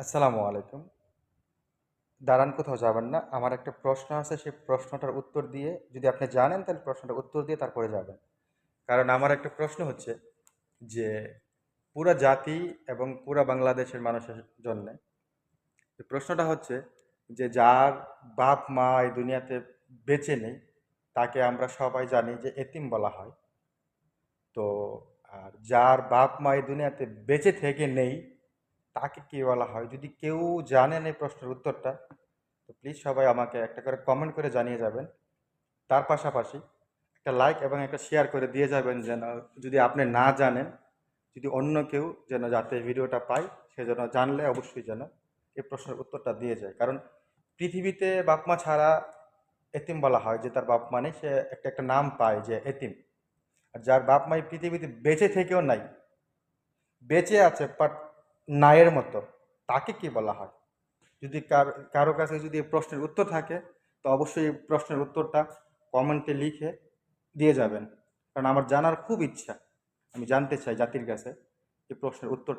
আসসালামু আলাইকুম। দাঁড়ান, কোথাও যাবেন না। আমার একটা প্রশ্ন আছে, সেই প্রশ্নটার উত্তর দিয়ে যদি আপনি জানেন, তাহলে প্রশ্নটার উত্তর দিয়ে তারপরে যাবেন। কারণ আমার একটা প্রশ্ন হচ্ছে যে, পুরা জাতি এবং পুরা বাংলাদেশের মানুষের জন্য প্রশ্নটা হচ্ছে যে, যার বাপ মা এই দুনিয়াতে বেঁচে নেই, তাকে আমরা সবাই জানি যে এতিম বলা হয়। তো, আর যার বাপ মা এই দুনিয়াতে বেঁচে থেকে নেই তাকে কি বলা হয়? যদি কেউ জানেন এই প্রশ্নের উত্তরটা, তো প্লিজ সবাই আমাকে একটা করে কমেন্ট করে জানিয়ে যাবেন। তার পাশাপাশি একটা লাইক এবং একটা শেয়ার করে দিয়ে যাবেন যেন যদি আপনি না জানেন, যদি অন্য কেউ যেন যাতে ভিডিওটা পায়, সে যেন জানলে অবশ্যই যেন এই প্রশ্নের উত্তরটা দিয়ে যায়। কারণ পৃথিবীতে বাপ মা ছাড়া এতিম বলা হয় যে তার বাপ মা নেই, সে একটা একটা নাম পায় যে এতিম। আর যার বাপ মা এই পৃথিবীতে বেঁচে থেকেও নাই, বেঁচে আছে বাট নায়ের মতো, তাকে কি বলা হয়? যদি কার কাছে যদি প্রশ্নের উত্তর থাকে, তো অবশ্যই প্রশ্নের উত্তরটা কমেন্টে লিখে দিয়ে যাবেন। কারণ আমার জানার খুব ইচ্ছা। আমি জানতে চাই জাতির কাছে এই প্রশ্নের উত্তরটা